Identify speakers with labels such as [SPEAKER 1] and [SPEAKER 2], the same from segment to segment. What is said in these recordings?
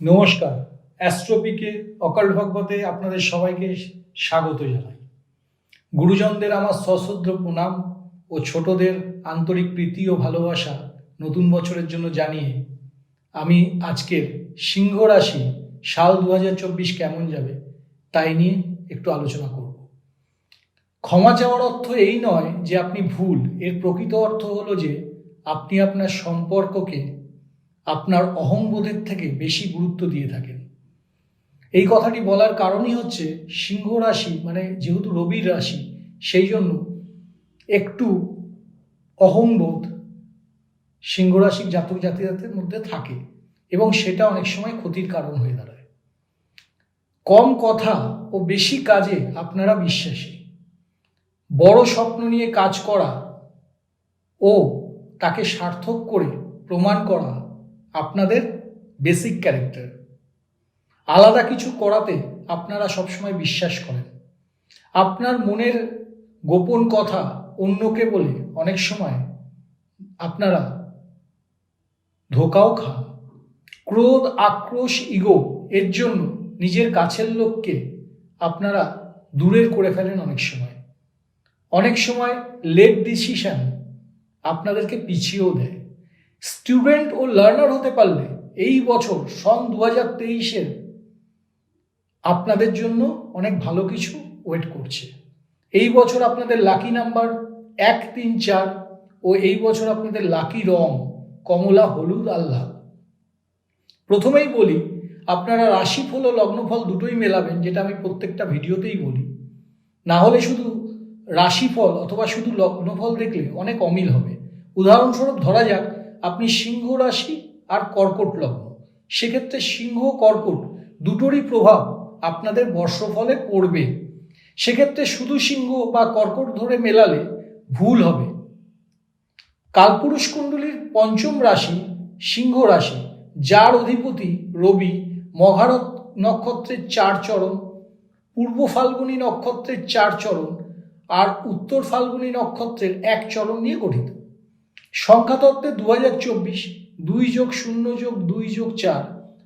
[SPEAKER 1] নমস্কার, অ্যাস্ট্রোপিকে, অকাল ভগবতে আপনাদের সবাইকে স্বাগত জানাই। গুরুজনদের আমার সশ্রদ্ধ প্রণাম ও ছোটদের আন্তরিক প্রীতি ও ভালোবাসা নতুন বছরের জন্য জানিয়ে আমি আজকের সিংহ রাশি সাল দু হাজার চব্বিশ কেমন যাবে তাই নিয়ে একটু আলোচনা করব। ক্ষমা চাওয়ার অর্থ এই নয় যে আপনি ভুল, এর প্রকৃত অর্থ হলো যে আপনি আপনার সম্পর্ককে আপনার অহংবোধের থেকে বেশি গুরুত্ব দিয়ে থাকেন। এই কথাটি বলার কারণই হচ্ছে সিংহ রাশি মানে যেহেতু রবির রাশি, সেই জন্য একটু অহংবোধ সিংহ রাশির জাতক জাতিজাতের মধ্যে থাকে এবং সেটা অনেক সময় ক্ষতির কারণ হয়ে দাঁড়ায়। কম কথা ও বেশি কাজে আপনারা বিশ্বাসী। বড় স্বপ্ন নিয়ে কাজ করা ও তাকে সার্থক করে প্রমাণ করা আপনাদের বেসিক ক্যারেক্টার আলাদা কিছু করাতে আপনারা সবসময় বিশ্বাস করেন। আপনার মনের গোপন কথা অন্যকে বলে অনেক সময় আপনারা ধোকাও খান। ক্রোধ, আক্রোশ ইগো এর জন্য নিজের কাছের লোককে আপনারা দূরের করে ফেলেন অনেক সময়। অনেক সময় লেট ডিসিশন আপনাদেরকে পিছিয়েও দেয়। স্টুডেন্ট ও লার্নার হতে পারলে এই বছর সন দু হাজার তেইশের আপনাদের জন্য অনেক ভালো কিছু ওয়েট করছে। এই বছর আপনাদের লাকি নাম্বার এক তিন চার ও এই বছর আপনাদের লাকি রং কমলা, হলুদ আল্লাহ প্রথমেই বলি, আপনারা রাশিফল ও লগ্নফল দুটোই মেলাবেন, যেটা আমি প্রত্যেকটা ভিডিওতেই বলি। না হলে শুধু রাশিফল অথবা শুধু লগ্নফল দেখলে অনেক অমিল হবে। উদাহরণস্বরূপ ধরা যাক আপনি সিংহ রাশি আর কর্কট লগ্ন। সেক্ষেত্রে সিংহ, কর্কট দুটোরই প্রভাব আপনাদের বর্ষফলে পড়বে। সেক্ষেত্রে শুধু সিংহ বা কর্কট ধরে মেলালে ভুল হবে। কালপুরুষ কুণ্ডলীর পঞ্চম রাশি সিংহ রাশি, যার অধিপতি রবি মঘারত নক্ষত্রের চার চরণ, পূর্ব ফাল্গুনী নক্ষত্রের চার চরণ আর উত্তর ফাল্গুনী নক্ষত্রের এক চরণ নিয়ে গঠিত। সংখ্যাতত্ত্বে দু হাজার চব্বিশ দুই যোগ শূন্য যোগ দুই যোগ চার,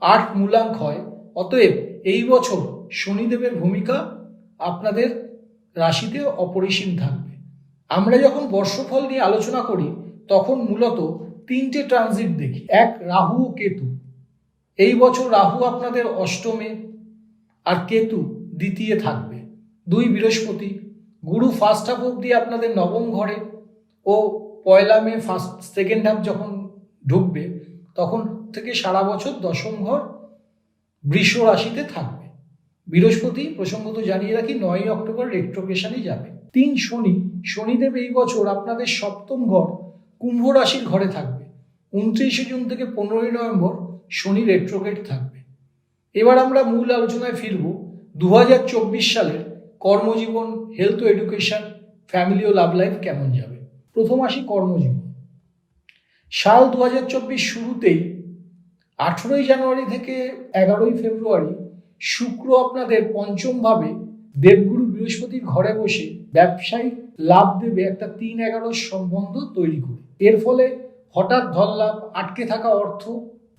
[SPEAKER 1] আট মূলাঙ্ক হয়। অতএব এই বছর শনিদেবের ভূমিকা আপনাদের রাশিতে অপরিসীম থাকবে। আমরা যখন বর্ষফল নিয়ে আলোচনা করি, তখন মূলত তিনটে ট্রানজিট দেখি। এক, রাহু ও কেতু। এই বছর রাহু আপনাদের অষ্টমে আর কেতু দ্বিতীয় থাকবে। দুই বৃহস্পতি। গুরু ফার্স্ট হাফ অব্দি আপনাদের নবম ঘরে ও পয়লা মে ফার্স্ট সেকেন্ড হাফ যখন ঢুকবে, তখন থেকে সারা বছর দশম ঘর বৃষ রাশিতে থাকবে। বৃহস্পতি প্রসঙ্গত জানিয়ে রাখি, নয়ই অক্টোবর রেট্রোকেশনে যাবে। তিন শনি, শনিদেব এই বছর আপনাদের সপ্তম ঘর কুম্ভ রাশির ঘরে থাকবে। উনত্রিশে জুন থেকে পনেরোই নভেম্বর শনি রেট্রোগেট থাকবে। এবার আমরা মূল আলোচনায় ফিরব দু হাজার চব্বিশ সালের কর্মজীবন হেলথ এডুকেশন ফ্যামিলি ও লাভ লাইফ কেমন যাবে। প্রথম আসি কর্মজীবন। সাল দু শুরুতেই আঠেরোই জানুয়ারি থেকে এগারোই ফেব্রুয়ারি শুক্র আপনাদের পঞ্চমভাবে দেবগুরু বৃহস্পতির ঘরে বসে ব্যবসায়িক লাভ দেবে একটা তিন এগারোর সম্বন্ধ তৈরি করে। এর ফলে হঠাৎ ধনলাভ আটকে থাকা অর্থ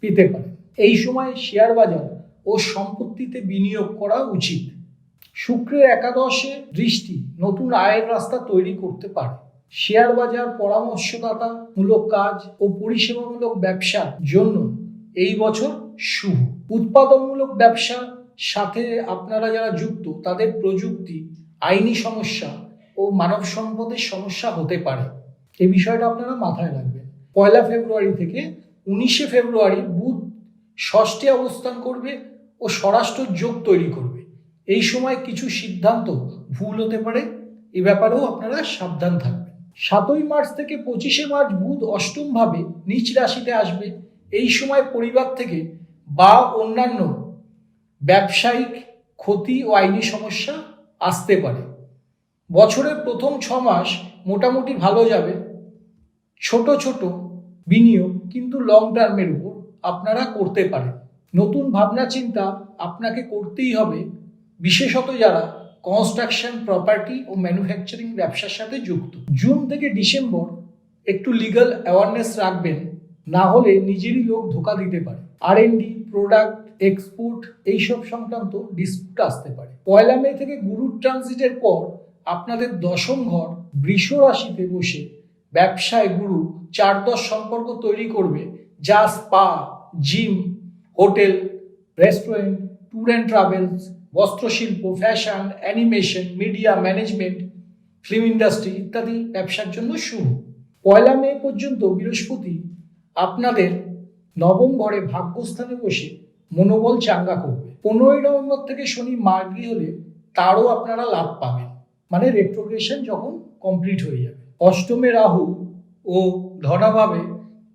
[SPEAKER 1] পেতে পারে। এই সময় শেয়ার বাজার ও সম্পত্তিতে বিনিয়োগ করা উচিত। শুক্রের একাদশে দৃষ্টি নতুন আয়ের রাস্তা তৈরি করতে পারে। শেয়ার বাজার পরামর্শদাতা মূলক কাজ ও পরিষেবামূলক ব্যবসার জন্য এই বছর শুভ। উৎপাদনমূলক ব্যবসা সাথে আপনারা যারা যুক্ত, তাদের প্রযুক্তি, আইনি সমস্যা ও মানব সম্পদের সমস্যা হতে পারে। এই বিষয়টা আপনারা মাথায় রাখবেন। পয়লা ফেব্রুয়ারি থেকে উনিশে ফেব্রুয়ারি বুধ ষষ্ঠে অবস্থান করবে ও স্বরাষ্ট্র যোগ তৈরি করবে। এই সময় কিছু সিদ্ধান্ত ভুল হতে পারে, এ ব্যাপারেও আপনারা সাবধান থাকবেন। সাতই মার্চ থেকে পঁচিশে মার্চ বুধ অষ্টমভাবে নিচ রাশিতে আসবে। এই সময় পরিবার থেকে বা অন্যান্য ব্যবসায়িক ক্ষতি ও আইনি সমস্যা আসতে পারে। বছরের প্রথম ছ মাস মোটামুটি ভালো যাবে। ছোট ছোট বিনিয়োগ কিন্তু লং টার্মের উপর আপনারা করতে পারেন। নতুন ভাবনা চিন্তা আপনাকে করতেই হবে। বিশেষত যারা কনস্ট্রাকশন প্রপার্টি ও ম্যানুফ্যাকচারিং ব্যবসার সাথে যুক্ত। জুন থেকে ডিসেম্বর একটু লিগাল অ্যাওয়ারনেস রাখবেন, না হলে নিজেরই লোক ধোকা দিতে পারে। আর ডি প্রোডাক্ট এক্সপোর্ট এইসব সংক্রান্ত ডিসপুট আসতে পারে। পয়লা মে থেকে গুরুর ট্রানজিটের পর আপনাদের দশম ঘর বৃষ রাশিতে বসে ব্যবসায় গুরু চার দশ সম্পর্ক তৈরি করবে, যা spa gym hotel restaurant tour and travels বস্ত্রশিল্প fashion animation media management film industry ইত্যাদি ব্যবসার জন্য শুভ পয়লা মে পর্যন্ত বৃহস্পতি আপনাদের নবম ঘরে ভাগ্যস্থানে বসে মনোবল চাঙ্গা করবে। পনেরোই নভেম্বর থেকে শনি মার্গী হলে তারও আপনারা লাভ পাবেন। মানে রেট্রোগ্রেশন যখন কমপ্লিট হয়ে যাবে। অষ্টমে রাহু ও ধনাভাবে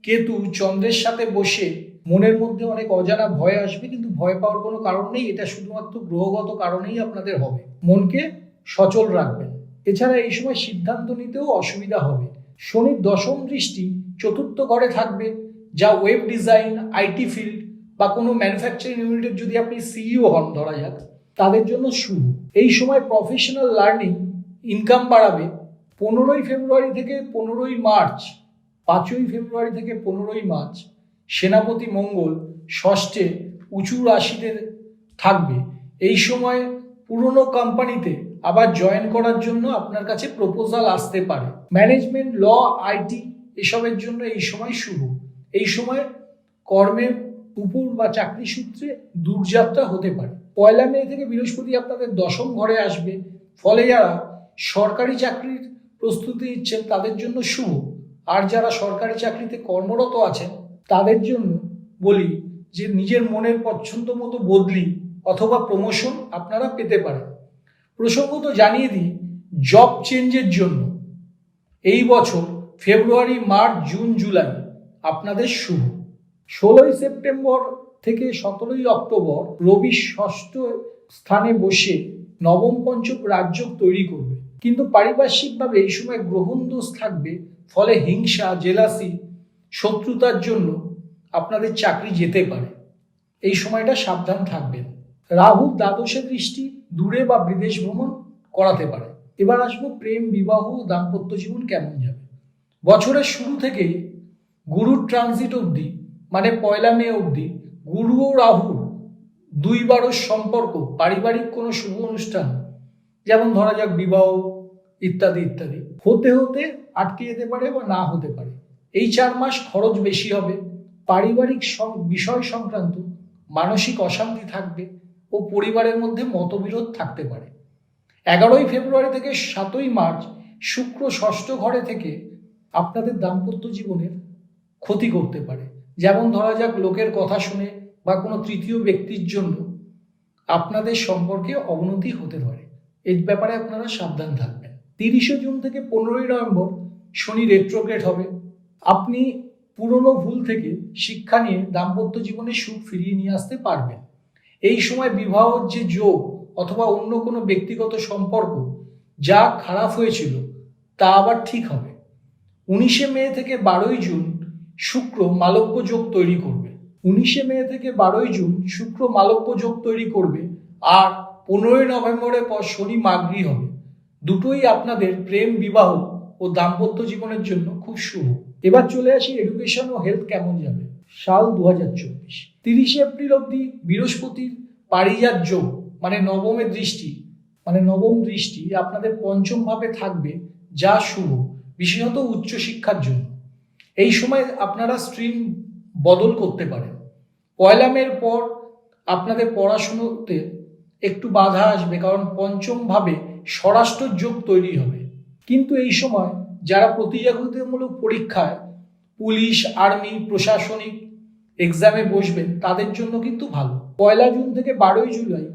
[SPEAKER 1] কেতু চন্দ্রের সাথে বসে মনের মধ্যে অনেক অজানা ভয় আসবে, কিন্তু ভয় পাওয়ার কোনো কারণ নেই। এটা শুধুমাত্র গ্রহগত কারণেই আপনাদের হবে। মনকে সচল রাখবেন। এছাড়া এই সময় সিদ্ধান্ত নিতেও অসুবিধা হবে। শনির দশম দৃষ্টি চতুর্থ ঘরে থাকবে, যা ওয়েব ডিজাইন আইটি ফিল্ড বা কোনো ম্যানুফ্যাকচারিং ইউনিটের যদি আপনি সিইও হন, ধরা যাক, তাদের জন্য শুভ। এই সময় প্রফেশনাল লার্নিং ইনকাম বাড়াবে। পনেরোই ফেব্রুয়ারি থেকে পনেরোই মার্চ, পাঁচই ফেব্রুয়ারি থেকে পনেরোই মার্চ সেনাপতি মঙ্গল ষষ্ঠে উঁচু রাশিতে থাকবে। এই সময় পুরনো কোম্পানিতে আবার জয়েন করার জন্য আপনার কাছে প্রপোজাল আসতে পারে। ম্যানেজমেন্ট ল আইটি এসবের জন্য এই সময় শুরু। এই সময় কর্মের উপর বা চাকরি সূত্রে দূরযাত্রা হতে পারে। পয়লা মে থেকে বৃহস্পতি আপনাদের দশম ঘরে আসবে। ফলে যারা সরকারি চাকরির প্রস্তুতি নিচ্ছেন তাদের জন্য শুভ। আর যারা সরকারি চাকরিতে কর্মরত আছেন তাদের জন্য বলি যে নিজের মনের পছন্দ মতো বদলি অথবা প্রমোশন আপনারা পেতে পারেন। প্রসঙ্গত জানিয়ে দিই জব চেঞ্জের জন্য এই বছর ফেব্রুয়ারি, মার্চ, জুন, জুলাই আপনাদের শুভ। ষোলোই সেপ্টেম্বর থেকে সতেরোই অক্টোবর রবি ষষ্ঠ স্থানে বসে নবম পঞ্চম রাজ্য তৈরি করবে। কিন্তু পারিপার্শ্বিকভাবে এই সময় গ্রহণ দোষ থাকবে, ফলে হিংসা, জেলাসি শত্রুতার জন্য আপনাদের চাকরি যেতে পারে। এই সময়টা সাবধান থাকবেন। রাহু দ্বাদশে দৃষ্টি দূরে বা বিদেশ ভ্রমণ করাতে পারে। এবার আসব প্রেম, বিবাহ ও দাম্পত্য জীবন কেমন যাবে। বছরের শুরু থেকেই গুরুর ট্রানজিট অবধি মানে পয়লা মে অবধি গুরু ও রাহু দুই সম্পর্ক, পারিবারিক কোনো শুভ অনুষ্ঠান, যেমন ধরা যাক বিবাহ ইত্যাদি ইত্যাদি। হতে হতে আটকে যেতে পারে বা না হতে পারে। এই চার মাস খরচ বেশি হবে, পারিবারিক বিষয় সংক্রান্ত মানসিক অশান্তি থাকবে ও পরিবারের মধ্যে মতবিরোধ থাকতে পারে। এগারোই ফেব্রুয়ারি থেকে সাতই মার্চ শুক্র ষষ্ঠ ঘরে থেকে আপনাদের দাম্পত্য জীবনের ক্ষতি করতে পারে। যেমন ধরা যাক লোকের কথা শুনে বা কোনো তৃতীয় ব্যক্তির জন্য আপনাদের সম্পর্কে অবনতি হতে পারে। এই ব্যাপারে আপনারা সাবধান থাকবেন। তিরিশে জুন থেকে পনেরোই নভেম্বর শনি রেট্রোগ্রেড হবে। আপনি পুরনো ভুল থেকে শিক্ষা নিয়ে দাম্পত্য জীবনে সুখ ফিরিয়ে নিয়ে আসতে পারবেন। এই সময় বিবাহর যে যোগ অথবা অন্য কোনো ব্যক্তিগত সম্পর্ক যা খারাপ হয়েছিল, তা আবার ঠিক হবে। উনিশে মে থেকে বারোই জুন শুক্র মালব্য যোগ তৈরি করবে। উনিশে মে থেকে বারোই জুন শুক্র মালব্য যোগ তৈরি করবে আর পনেরোই নভেম্বরের পর শনি মাগরি হবে। দুটোই আপনাদের প্রেম বিবাহ ও দাম্পত্য জীবনের জন্য খুব শুভ। এবার চলে আসি এডুকেশন ও হেলথ কেমন যাবে? সাল দু হাজার চব্বিশ। তিরিশে এপ্রিল অবধি বৃহস্পতির পারিজাত যোগ মানে নবমের দৃষ্টি মানে নবম দৃষ্টি আপনাদের পঞ্চম ভাবে থাকবে যা শুভ, বিশেষত উচ্চশিক্ষার জন্য। এই সময় আপনারা স্ট্রিম বদল করতে পারেন। পয়লা মের পর আপনাদের পড়াশুনোতে একটু বাধা আসবে, কারণ পঞ্চম ভাবে স্বরাষ্ট্র যোগ তৈরি হবে। কিন্তু এই সময় যারা প্রতিযোগিতামূলক পরীক্ষায় পুলিশ, আর্মি, প্রশাসনিক এক্সামে বসবেন তাদের জন্য কিন্তু ভালো। পয়লা জুন থেকে বারোই জুলাই,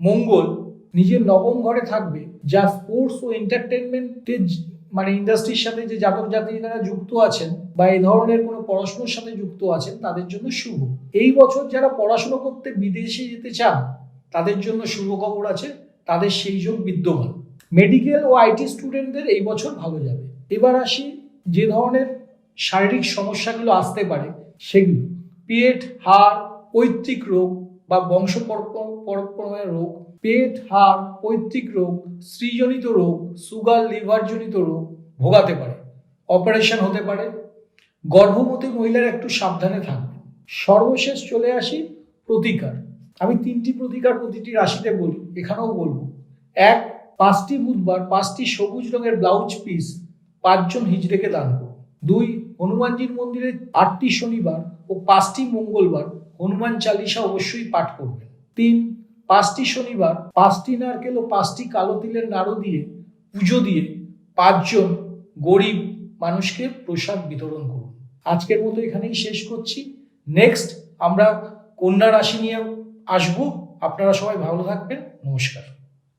[SPEAKER 1] মঙ্গল নিজের নবম ঘরে থাকবে, যা স্পোর্টস ও এন্টারটেনমেন্টের মানে ইন্ডাস্ট্রির সাথে যে জাতক জাতিকারা যুক্ত আছেন বা এই ধরনের কোনো পড়াশোনার সাথে যুক্ত আছেন, তাদের জন্য শুভ। এই বছর যারা পড়াশোনা করতে বিদেশে যেতে চান, তাদের জন্য শুভ খবর আছে, তাদের সেই যোগ বিদ্যমান। মেডিকেল ও আইটি স্টুডেন্টদের এই বছর ভালো যাবে। এবার আসি যে ধরনের শারীরিক সমস্যাগুলো আসতে পারে, সেগুলো। পেট, হাড়, পৈতৃক রোগ বা বংশ পরম্পরার রোগ, পেট, হাড়, পৈতৃক রোগ, স্ত্রীজনিত রোগ, সুগার, লিভারজনিত রোগ ভোগাতে পারে। অপারেশন হতে পারে। গর্ভবতী মহিলার একটু সাবধানে থাকবে সর্বশেষ চলে আসি প্রতিকার। আমি তিনটি প্রতিকার প্রতিটি রাশিতে বলি, এখানেও বলব। এক পাঁচটি বুধবার, পাঁচটি সবুজ রঙের ব্লাউজ পিস পাঁচজন হিজড়েকে দান করুন। দুই, হনুমানজির মন্দিরে আটটি শনিবার ও পাঁচটি মঙ্গলবার হনুমান চালিসা অবশ্যই পাঠ করবেন। তিন, পাঁচটি শনিবার পাঁচটি নারকেল ও পাঁচটি কালো তিলের নাড়ু দিয়ে পুজো দিয়ে পাঁচজন গরিব মানুষকে প্রসাদ বিতরণ করুন। আজকের মতো এখানেই শেষ করছি। নেক্সট আমরা কন্যা রাশি নিয়ে আসব। আপনারা সবাই ভালো থাকবেন। নমস্কার।